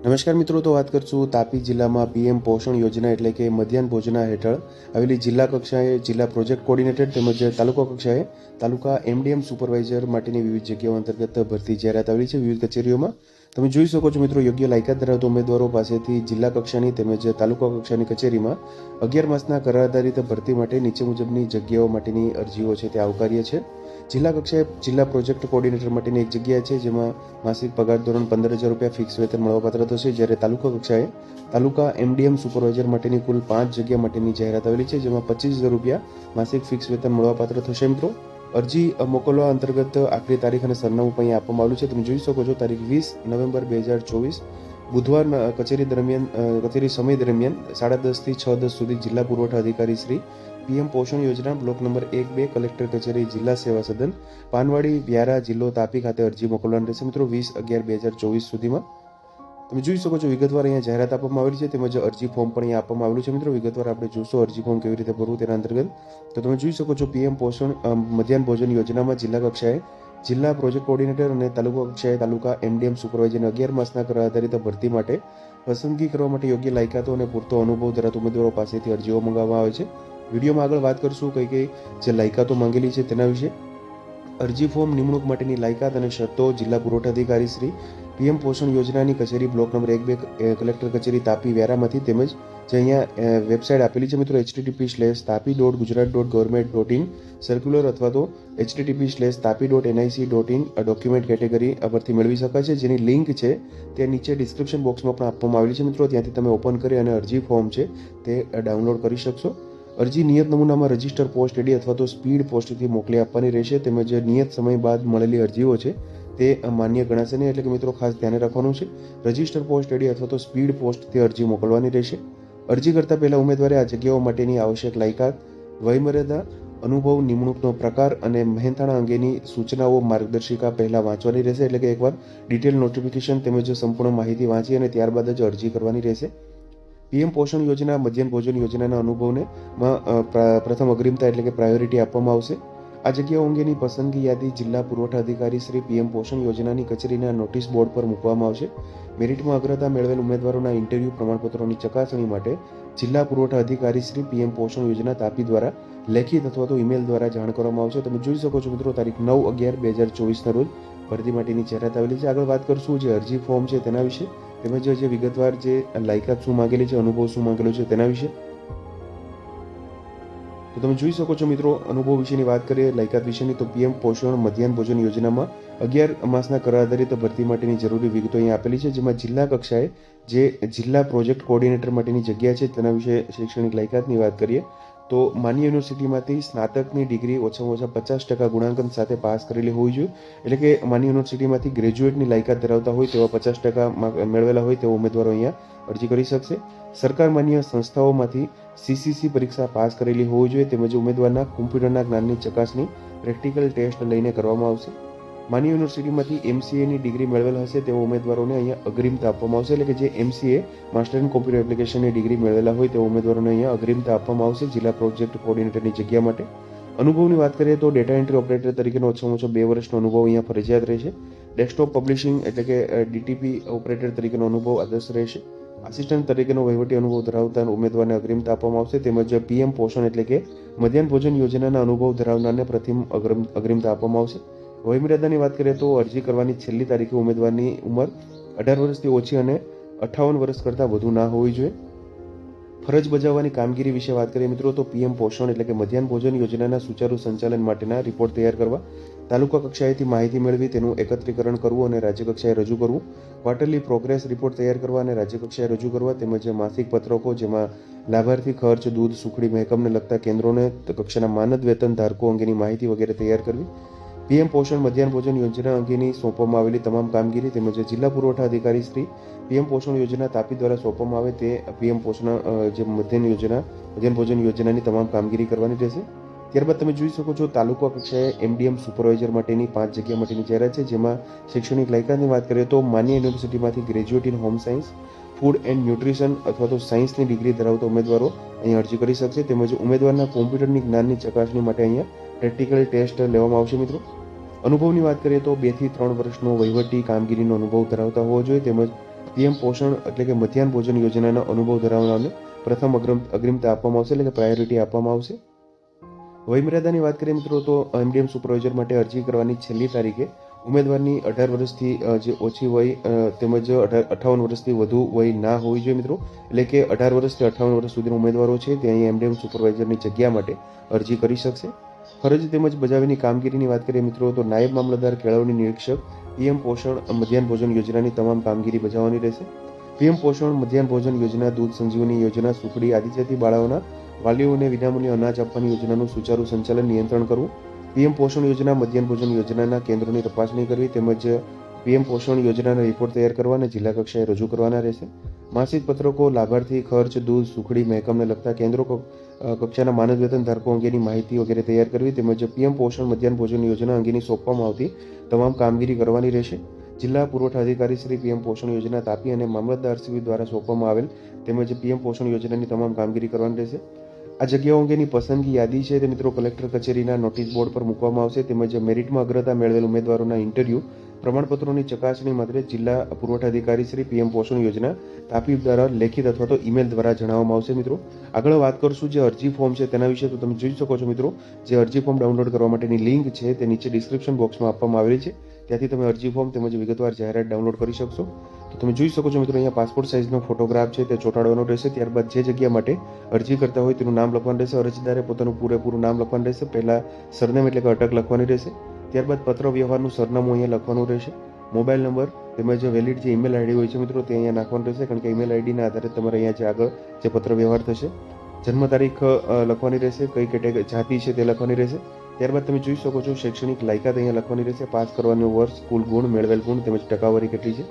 નમસ્કાર મિત્રો, તો વાત કરશું તાપી જિલ્લામાં પીએમ પોષણ યોજના એટલે કે મધ્યાહન ભોજના હેઠળ આવેલી જિલ્લા કક્ષાએ જિલ્લા પ્રોજેક્ટ કોર્ડિનેટર તેમજ તાલુકા કક્ષાએ તાલુકા એમડીએમ સુપરવાઇઝર માટેની વિવિધ જગ્યાઓ અંતર્ગત ભરતી જાહેરાત આવેલી છે. વિવિધ કચેરીઓમાં તમે જોઈ શકો છો મિત્રો, યોગ્ય લાયકાત ધરાવતા ઉમેદવારો પાસેથી જિલ્લા કક્ષાની તેમજ તાલુકા કક્ષાની કચેરીમાં અગિયાર માસના કરાર આધારિત ભરતી માટે નીચે મુજબની જગ્યાઓ માટેની અરજીઓ છે, તે આવકાર્ય છે. જિલ્લા કક્ષાએ જિલ્લા પ્રોજેક્ટ કોર્ડિનેટર માટેની એક જગ્યા છે, જેમાં માસિક પગાર ધોરણ પંદર હજાર રૂપિયા ફિક્સ વેતન મળવાપાત્ર થશે. જ્યારે તાલુકા કક્ષાએ તાલુકા એમડીએમ સુપરવાઇઝર માટેની કુલ પાંચ જગ્યા માટેની જાહેરાત આવેલી છે, જેમાં પચીસ હજાર રૂપિયા માસિક ફિક્સ વેતન મળવાપાત્ર થશે. મિત્રો, અરજી મોકલવા અંતર્ગત આખરી તારીખ અને સરનામું અહીંયા આપવામાં આવ્યું છે. તમે જોઈ શકો છો, તારીખ વીસ નવેમ્બર બે હજાર ચોવીસ, બુધવાર કચેરી દરમિયાન કચેરી સમય દરમિયાન સાડા દસથી છ દસ સુધી જિલ્લા પુરવઠા અધિકારી શ્રી પીએમ પોષણ યોજના બ્લોક નંબર એક બે કલેક્ટર કચેરી જિલ્લા સેવા સદન પાનવાડી વ્યારા જિલ્લો તાપી ખાતે અરજી મોકલવાની રહેશે. મિત્રો, વીસ અગિયાર બે હજાર ચોવીસ સુધીમાં તમે જોઈ શકો છો વિગતવાર અહીંયા જાહેરાત આપવામાં આવેલી છે, તેમજ અરજી ફોર્મ પણ અહીંયા આપવામાં આવેલું છે. મિત્રો, વિગતવાર આપણે જોશો અરજી ફોર્મ કેવી રીતે ભરવું તેના અંતર્ગત. તો તમે જોઈ શકો છો પીએમ પોષણ મધ્યાહન ભોજન યોજનામાં જિલ્લા કક્ષાએ જિલ્લા પ્રોજેક્ટ કોઓર્ડિનેટર અને તાલુકા કક્ષાએ તાલુકા એમડીએમ સુપરવાઇઝરને અગિયાર માસના કરાર આધારિત ભરતી માટે પસંદગી કરવા માટે યોગ્ય લાયકાતો અને પૂરતો અનુભવ ધરાવતા ઉમેદવારો પાસેથી અરજીઓ મંગાવવામાં આવે છે. વિડીયોમાં આગળ વાત કરશું કઈ કઈ જે લાયકાતો માંગેલી છે તેના વિશે. અરજી ફોર્મ નિમણૂક માટેની લાયકાત અને શરતો જિલ્લા પુરવઠા અધિકારી શ્રી પીએમ પોષણ યોજનાની કચેરી બ્લોક નંબર એક બે કલેક્ટર કચેરી તાપી વ્યારામાંથી તેમજ જે અહીંયા વેબસાઇટ આપેલી છે મિત્રો, HTTP slash Tapi dot Gujarat dot government dot in circular અથવા તો HTTP slash Tapi dot NIC dot in document category પરથી મેળવી શકાય છે. જેની લિંક છે તે નીચે ડિસ્ક્રિપ્શન બોક્સમાં પણ આપવામાં આવેલી છે મિત્રો. ત્યાંથી તમે ઓપન કરી અને અરજી ફોર્મ છે તે ડાઉનલોડ કરી શકશો. અરજી નિયત નમૂનામાં રજિસ્ટર પોસ્ટ એડી અથવા તો સ્પીડ પોસ્ટથી મોકલી આપવાની રહેશે, તેમજ નિયત સમય બાદ મળેલી અરજીઓ છે, તે માન્ય ગણાશે નહીં, એટલે કે મિત્રો ખાસ ધ્યાને રાખવાનું છે. રજિસ્ટર પોસ્ટ એડી અથવા તો સ્પીડ પોસ્ટથી અરજી મોકલવાની રહેશે. અરજી કરતા પહેલાં ઉમેદવારે આ જગ્યાઓ માટેની આવશ્યક લાયકાત, વયમર્યાદા, અનુભવ, નિમણૂકનો પ્રકાર અને મહેનતાણા અંગેની સૂચનાઓ માર્ગદર્શિકા પહેલાં વાંચવાની રહેશે, એટલે કે એકવાર ડિટેલ નોટિફિકેશન તેમજ સંપૂર્ણ માહિતી વાંચી અને ત્યારબાદ જ અરજી કરવાની રહેશે. પીએમ પોષણ યોજના, મધ્યાહન ભોજન યોજનાના અનુભવને પ્રથમ અગ્રિમતા એટલે કે પ્રાયોરિટી આપવામાં આવશે. આ જગ્યાઓ અંગેની પસંદગી યાદી જિલ્લા પુરવઠા અધિકારી શ્રી પીએમ પોષણ યોજનાની કચેરીના નોટિસ બોર્ડ પર મૂકવામાં આવશે. મેરિટમાં અગ્રતા મેળવેલ ઉમેદવારોના ઇન્ટરવ્યૂ પ્રમાણપત્રોની ચકાસણી માટે જિલ્લા પુરવઠા અધિકારી શ્રી પીએમ પોષણ યોજના તાપી દ્વારા લેખિત અથવા તો ઈમેલ દ્વારા જાણ કરવામાં આવશે. તમે જોઈ શકો છો મિત્રો, તારીખ નવ અગિયાર, બે હજાર ચોવીસના રોજ ભરતી માટેની જાહેરાત આવેલી છે. આગળ વાત કરશું જે અરજી ફોર્મ છે તેના વિશે. તેમજ જે વિગતવાર જે લાયકાત શું માંગેલી છે, અનુભવ શું માંગેલો છે તેના વિશે? તો તમે જોઈ શકો છો મિત્રો, અનુભવ વિશેની વાત કરીએ, લાયકાત વિશેની, તો પીએમ પોષણ મધ્યાહન ભોજન યોજનામાં અગિયાર માસના કરાર આધારિત ભરતી માટેની જરૂરી વિગતો અહીંયા આપેલી છે, જેમાં જિલ્લા કક્ષાએ જે જિલ્લા પ્રોજેક્ટ કોર્ડિનેટર માટેની જગ્યા છે તેના વિશે શૈક્ષણિક લાયકાતની વાત કરીએ. તો માની યુનિવર્સિટીમાંથી સ્નાતકની ડિગ્રી ઓછામાં ઓછા પચાસ ટકા ગુણાંકન સાથે પાસ કરેલી હોવી જોઈએ. એટલે કે માની યુનિવર્સિટીમાંથી ગ્રેજ્યુએટની લાયકાત ધરાવતા હોય તેવા પચાસ ટકા મેળવેલા હોય તેવા ઉમેદવારો અહીંયા અરજી કરી શકશે. સરકાર માન્ય સંસ્થાઓમાંથી સીસીસી પરીક્ષા પાસ કરેલી હોવી જોઈએ, તેમજ ઉમેદવારના કોમ્પ્યુટરના જ્ઞાનની ચકાસણી, પ્રેક્ટિકલ ટેસ્ટ લઈને કરવામાં આવશે. માન્ય યુનિવર્સિટીમાંથી એમસીએની ડિગ્રી મેળવેલ હશે, તેવા ઉમેદવારોને અહીંયા અગ્રિમતા આપવામાં આવશે. એટલે કે જે એમસીએ માસ્ટર ઇન કોમ્પ્યુટર એપ્લિકેશનની ડિગ્રી મેળવેલા હોય, તેવા ઉમેદવારોને અહીંયા અગ્રિમતા આપવામાં આવશે જિલ્લા પ્રોજેક્ટ કોઓર્ડિનેટરની જગ્યા માટે. અનુભવની વાત કરીએ તો ડેટા એન્ટ્રી ઓપરેટર તરીકેનો ઓછામાં ઓછો બે વર્ષનો અનુભવ અહીંયા ફરજિયાત રહેશે. ડેસ્કટોપ પબ્લિશિંગ એટલે કે ડીટીપી ઓપરેટર તરીકેનો અનુભવ આદર્શ રહેશે. આસિસ્ટન્ટ તરીકેનો વહીવટી અનુભવ ધરાવતા ઉમેદવારને અગ્રિમતા આપવામાં આવશે. તેમજ પીએમ પોષણ એટલે કે મધ્યાહન ભોજન યોજનાના અનુભવ ધરાવનારને પ્રથમ અગ્રમ અગ્રિમતા આપવામાં આવશે. વયમર્યાદાની વાત કરીએ તો અરજી કરવાની છેલ્લી તારીખે ઉમેદવારની ઉંમર અઢાર વર્ષથી ઓછી અને અઠ્ઠાવન વર્ષ કરતાં વધુ ના હોવી જોઈએ. ફરજ બજાવવાની કામગીરી વિશે વાત કરીએ મિત્રો, તો પીએમ પોષણ એટલે કે મધ્યાહન ભોજન યોજનાના સુચારુ સંચાલન માટેના રિપોર્ટ તૈયાર કરવા, તાલુકા કક્ષાએથી માહિતી મેળવી, તેનું એકત્રીકરણ કરવું અને રાજ્ય કક્ષાએ રજૂ કરવું ક્વાર્ટરલી પ્રોગ્રેસ રિપોર્ટ તૈયાર કરવા અને રાજ્ય કક્ષાએ રજૂ કરવા, તેમજ માસિક પત્રકો જેમાં લાભાર્થી ખર્ચ, દૂધ, સુખડી, મહેકમને લગતા કેન્દ્રોને કક્ષાના માનદ, વેતન ધારકો અંગેની માહિતી વગેરે તૈયાર કરવી પીએમ પોષણ મધ્યાહન ભોજન યોજના અંગેની સોંપવામાં આવેલી તમામ કામગીરી તેમજ જિલ્લા પુરવઠા અધિકારી શ્રી પીએમ પોષણ યોજના તાપી દ્વારા સોંપવામાં આવે તે પીએમ પોષણ જે મધ્યાહન યોજના, મધ્યાહન ભોજન યોજનાની તમામ કામગીરી કરવાની રહેશે. ત્યારબાદ તમે જોઈ શકો છો, તાલુકા કક્ષાએ એમડીએમ સુપરવાઇઝર માટેની પાંચ જગ્યા માટેની જાહેરાત છે, જેમાં શૈક્ષણિક લાયકાતની વાત કરીએ તો માન્ય યુનિવર્સિટીમાંથી graduate in home science, food and nutrition અથવા તો સાયન્સની ડિગ્રી ધરાવતા ઉમેદવારો અહીંયા અરજી કરી શકશે. તેમજ ઉમેદવારના કોમ્પ્યુટરની જ્ઞાનની ચકાસણી માટે અહીંયા પ્રેક્ટિકલ ટેસ્ટ લેવામાં આવશે મિત્રો. અનુભવની વાત કરીએ તો બેથી ત્રણ વર્ષનો વહીવટી કામગીરીનો અનુભવ ધરાવતા હોવો જોઈએ, તેમજ પીએમ પોષણ એટલે કે મધ્યાહન ભોજન યોજનાનો અનુભવ ધરાવનારને પ્રથમ અગ્રમ, અગ્રિમતા આપવામાં આવશે, એટલે કે પ્રાયોરિટી આપવામાં આવશે. વયમર્યાદાની વાત કરીએ મિત્રો, તો એમડીએમ સુપરવાઇઝર માટે અરજી કરવાની છેલ્લી તારીખે ઉમેદવારની અઢાર વર્ષથી જે ઓછી વય તેમજ અઢાર, અઠાવન વર્ષથી વધુ વય ના હોવી જોઈએ મિત્રો, એટલે કે અઢાર વર્ષથી અઠાવન વર્ષ સુધીના ઉમેદવારો છે, તે અહીં એમડીએમ સુપરવાઇઝરની જગ્યા માટે અરજી કરી શકશે. ફરજ તેમજ બજાવેની કામગીરીની વાત કરીએ મિત્રો, તો નાયબ મામલતદાર કેળવણી નિરીક્ષક પીએમ પોષણ મધ્યાહન ભોજન યોજનાની તમામ કામગીરી બજાવવાની રહેશે. પીએમ પોષણ મધ્યાહન ભોજન યોજના, દૂધ સંજીવની યોજના, સુખડી આદિજાતિ બાળાઓના વાલીઓને વિનામૂલ્ય અનાજ આપવાની યોજનાનું સુચારુ સંચાલન નિયંત્રણ કરવું. પીએમ પોષણ યોજના મધ્યાહન ભોજન યોજનાના કેન્દ્રોની તપાસણી કરવી તેમજ પીએમ પોષણ યોજનાનો રિપોર્ટ તૈયાર કરવા જિલ્લા કક્ષાએ રજૂ કરવાના રહેશે. માસિક પત્રકો, લાભાર્થી, ખર્ચ, દૂધ, સુખડી, મહેકમને લગતા કેન્દ્રો કક્ષાના માનદ વેતન ધારકો અંગેની માહિતી વગેરે તૈયાર કરવી તેમજ પીએમ પોષણ મધ્યાહન ભોજન યોજના અંગેની સોંપવામાં આવતી તમામ કામગીરી કરવાની રહેશે. જિલ્લા પુરવઠા અધિકારી શ્રી પીએમ પોષણ યોજના તાપી અને મામલતદાર દ્વારા સોંપવામાં આવેલ તેમજ પીએમ પોષણ યોજનાની તમામ કામગીરી કરવાની રહેશે. આ જગ્યાઓ અંગેની પસંદગી યાદી છે તે મિત્રો કલેક્ટર કચેરીના નોટિસ બોર્ડ પર મૂકવામાં આવશે તેમજ મેરિટમાં અગ્રતા મેળવેલ ઉમેદવારોના ઇન્ટરવ્યૂ, પ્રમાણપત્રોની ચકાસણી માટે જિલ્લા પુરવઠા અધિકારી શ્રી પીએમ પોષણ યોજના તાપી દ્વારા લેખિત અથવા તો ઈમેલ દ્વારા જણાવવામાં આવશે મિત્રો. આગળ વાત કરશું જે અરજી ફોર્મ છે તેના વિશે તો તમે જોઈ શકો છો મિત્રો જે અરજી ફોર્મ ડાઉનલોડ કરવા માટેની લિંક છે તે નીચે ડિસ્ક્રિપ્શન બોક્સમાં આપવામાં આવેલી છે. ત્યાંથી તમે અરજી ફોર્મ તેમજ વિગતવાર જાહેરાત ડાઉનલોડ કરી શકશો. તો તમે જોઈ શકો છો મિત્રો, અહીંયા પાસપોર્ટ સાઇઝનો ફોટોગ્રાફ છે, તે ચોંટાડવાનો રહેશે. ત્યારબાદ જે જગ્યા માટે અરજી કરતા હોય તેનું નામ લખવાનું રહેશે. અરજદારે પોતાનું પૂરેપૂરું નામ લખવાનું રહેશે. પહેલાં સરનામ એટલે કે અટક લખવાની રહેશે. ત્યારબાદ પત્ર વ્યવહારનું સરનામું અહીંયા લખવાનું રહેશે. મોબાઈલ નંબર તેમજ વેલિડ જે ઈમેલ આઈડી હોય છે મિત્રો, તે અહીંયા નાખવાનું રહેશે, કારણ કે ઈમેલ આઈડીના આધારે તમારે અહીંયા જે આગળ જે પત્ર વ્યવહાર થશે. જન્મ તારીખ લખવાની રહેશે, કઈ કેટેગરી જાતિ છે તે લખવાની રહેશે. ત્યારબાદ તમે જોઈ શકો છો શૈક્ષણિક લાયકાત અહીંયા લખવાની રહેશે. પાસ કરવાનું વર્ષ, કુલ ગુણ, મેળવેલ ગુણ તેમજ ટકાવારી કેટલી છે.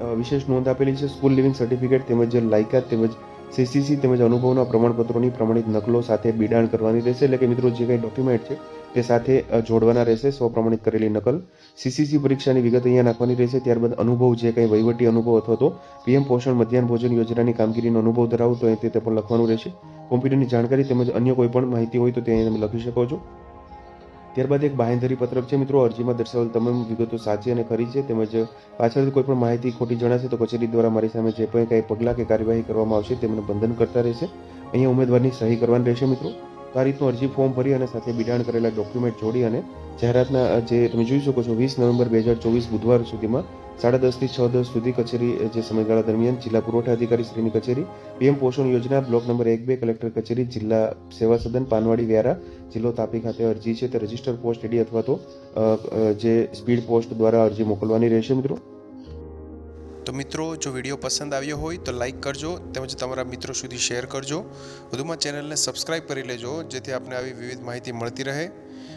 વિશેષ નોંધ આપેલી છે. સ્કૂલ લિવિંગ સર્ટિફિકેટ તેમજ લાયકાત તેમજ સીસીસી તેમજ અનુભવના પ્રમાણપત્રોની પ્રમાણિત નકલો સાથે બિડાણ કરવાની રહેશે. એટલે કે મિત્રો, જે કંઈ ડોક્યુમેન્ટ છે તે સાથે જોડવાના રહેશે. સ્વપ્રમાણિત કરેલી નકલ સીસીસી પરીક્ષાની વિગત અહીંયા નાખવાની રહેશે. ત્યારબાદ અનુભવ, જે કંઈ વહીવટી અનુભવ અથવા તો પીએમ પોષણ મધ્યાહન ભોજન યોજનાની કામગીરીનો અનુભવ ધરાવતો હોય તે તે પણ લખવાનું રહેશે. કોમ્પ્યુટરની જાણકારી તેમજ અન્ય કોઈ પણ માહિતી હોય તો તે અહીંયા તમે લખી શકો છો. ત્યારબાદ એક બાંહેધરી પત્રક છે, મિત્રો. અરજીમાં દર્શાવેલ તમામ વિગતો સાચી અને ખરી છે, તેમજ પાછળથી કોઈ પણ માહિતી ખોટી જણાશે તો કચેરી દ્વારા મારી સામે જે પણ કંઈ પગલાં કે કાર્યવાહી કરવામાં આવશે તેમને બંધન કરતા રહેશે. અહીંયા ઉમેદવારની સહી કરવાની રહેશે, મિત્રો. તો આ રીતનું અરજી ફોર્મ ભરી અને સાથે બિડાણ કરેલા ડોક્યુમેન્ટ જોડી અને જાહેરાતના જે તમે જોઈ શકો છો, વીસ નવેમ્બર બે હજાર ચોવીસ બુધવાર સુધીમાં સાડા દસથી છ દસ સુધી કચેરી જે સમયગાળા દરમિયાન જિલ્લા પુરવઠા અધિકારી શ્રીની કચેરી, પીએમ પોષણ યોજના બ્લોક નંબર એક બે કલેક્ટર કચેરી, જિલ્લા સેવા સદન પાનવાડી વ્યારા, જિલ્લો તાપી ખાતે અરજી છે. તે રજિસ્ટર પોસ્ટ એડી અથવા તો જે સ્પીડ પોસ્ટ દ્વારા અરજી મોકલવાની રહેશે મિત્રો. તો મિત્રો, જો વીડિયો પસંદ આવ્યો હોય તો લાઈક કરજો, તેમજ તમારા મિત્રો સુધી શેર કરજો. વધુમાં ચેનલને સબસ્ક્રાઈબ કરી લેજો, જેથી આપને આવી વિવિધ માહિતી મળતી રહે.